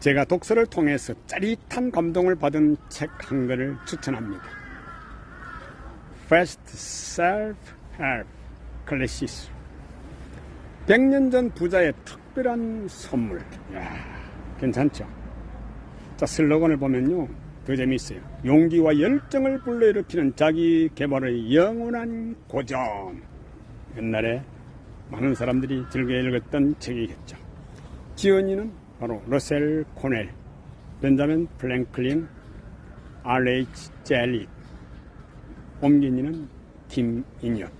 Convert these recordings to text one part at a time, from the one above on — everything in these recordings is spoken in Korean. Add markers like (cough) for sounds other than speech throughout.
제가 독서를 통해서 짜릿한 감동을 받은 책 한 권을 추천합니다. Fast Self-Help Classics 100년 전 부자의 특별한 선물. 야, 괜찮죠? 자, 슬로건을 보면요. 더 재미있어요. 용기와 열정을 불러일으키는 자기 개발의 영원한 고전. 옛날에 많은 사람들이 즐겨 읽었던 책이겠죠. 지은이는 바로 러셀 코넬, 벤자민 플랭클린, R.H. 젤리, 옮긴이는 김인엽.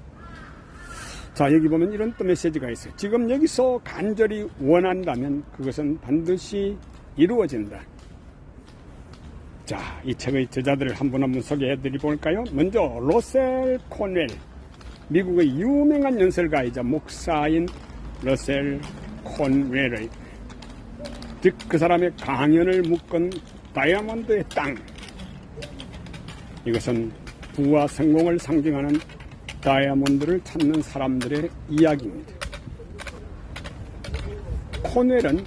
자, 여기 보면 이런 또 메시지가 있어요. 지금 여기서 간절히 원한다면 그것은 반드시 이루어진다. 자, 이 책의 저자들을 한 분 한 분 소개해 드리 볼까요? 먼저 로셀 코넬. 미국의 유명한 연설가이자 목사인 러셀 콘웰의 즉 그 사람의 강연을 묶은 다이아몬드의 땅 이것은 부와 성공을 상징하는 다이아몬드를 찾는 사람들의 이야기입니다. 코넬은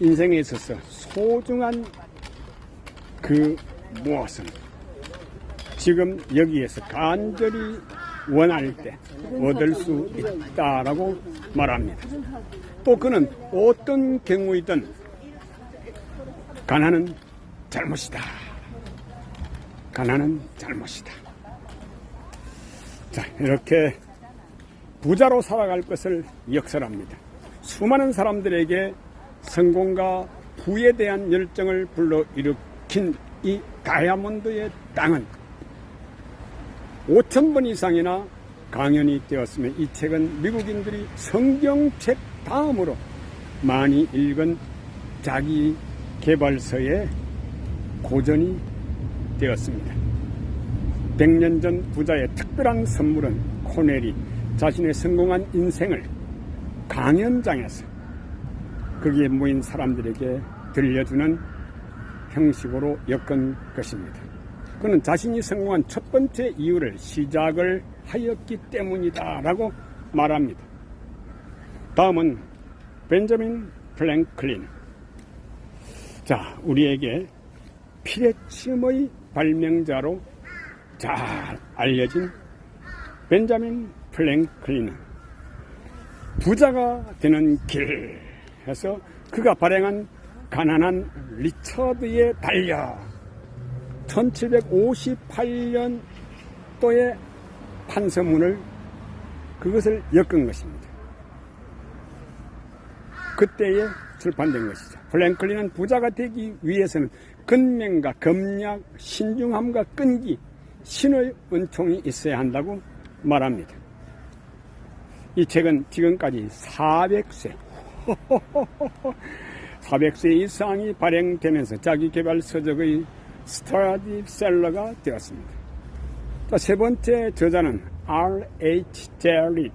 인생에 있어서 소중한 그 무엇은 지금 여기에서 간절히 원할 때 얻을 수 있다라고 말합니다. 또 그는 어떤 경우이든 가난은 잘못이다. 가난은 잘못이다. 자, 이렇게 부자로 살아갈 것을 역설합니다. 수많은 사람들에게 성공과 부에 대한 열정을 불러일으킨 이 다이아몬드의 땅은 5천 번 이상이나 강연이 되었으며 이 책은 미국인들이 성경책 다음으로 많이 읽은 자기 개발서의 고전이 되었습니다. 100년 전 부자의 특별한 선물은 코넬이 자신의 성공한 인생을 강연장에서 거기에 모인 사람들에게 들려주는 형식으로 엮은 것입니다. 그는 자신이 성공한 첫 번째 이유를 시작을 하였기 때문이다 라고 말합니다. 다음은 벤저민 플랭클린. 자, 우리에게 피레침의 발명자로 잘 알려진 벤자민 플랭클린은 부자가 되는 길 해서 그가 발행한 가난한 리처드의 달려 1758년도의 판서문을 그것을 엮은 것입니다. 그때에 출판된 것이죠. 플랭클린은 부자가 되기 위해서는 근면과 검약, 신중함과 끈기, 신의 은총이 있어야 한다고 말합니다. 이 책은 지금까지 400세, 400세 (laughs) 이상이 발행되면서 자기 개발 서적의 스타디셀러가 되었습니다. 자, 세 번째 저자는 R.H. 제리.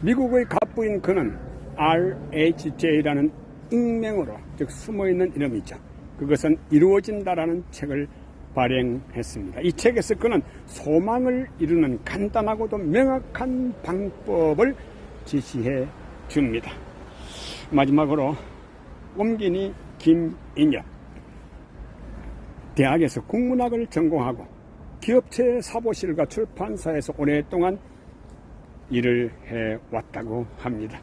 미국의 갑부인 그는 R.H.J라는 익명으로, 즉 숨어있는 이름이죠. 그것은 이루어진다라는 책을 발행했습니다. 이 책에서 그는 소망을 이루는 간단하고도 명확한 방법을 지시해 줍니다. 마지막으로 옮기니 김인엽 대학에서 국문학을 전공하고 기업체 사보실과 출판사에서 오랫동안 일을 해왔다고 합니다.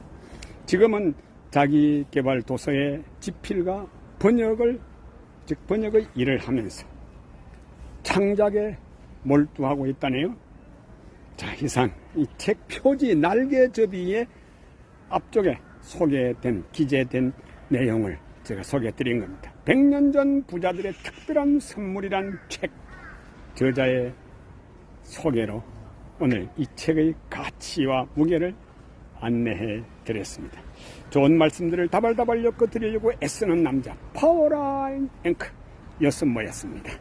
지금은 자기 개발 도서의 집필과 번역을 즉 번역의 일을 하면서 창작에 몰두하고 있다네요. 자, 이상 이 책 표지 날개 접이의 앞쪽에 소개된 기재된 내용을 제가 소개해 드린 겁니다. 100년 전 부자들의 특별한 선물이란 책 저자의 소개로 오늘 이 책의 가치와 무게를 안내해 드렸습니다. 좋은 말씀들을 다발다발 엮어 드리려고 애쓰는 남자 파워라인 앵커 여섯 모였습니다.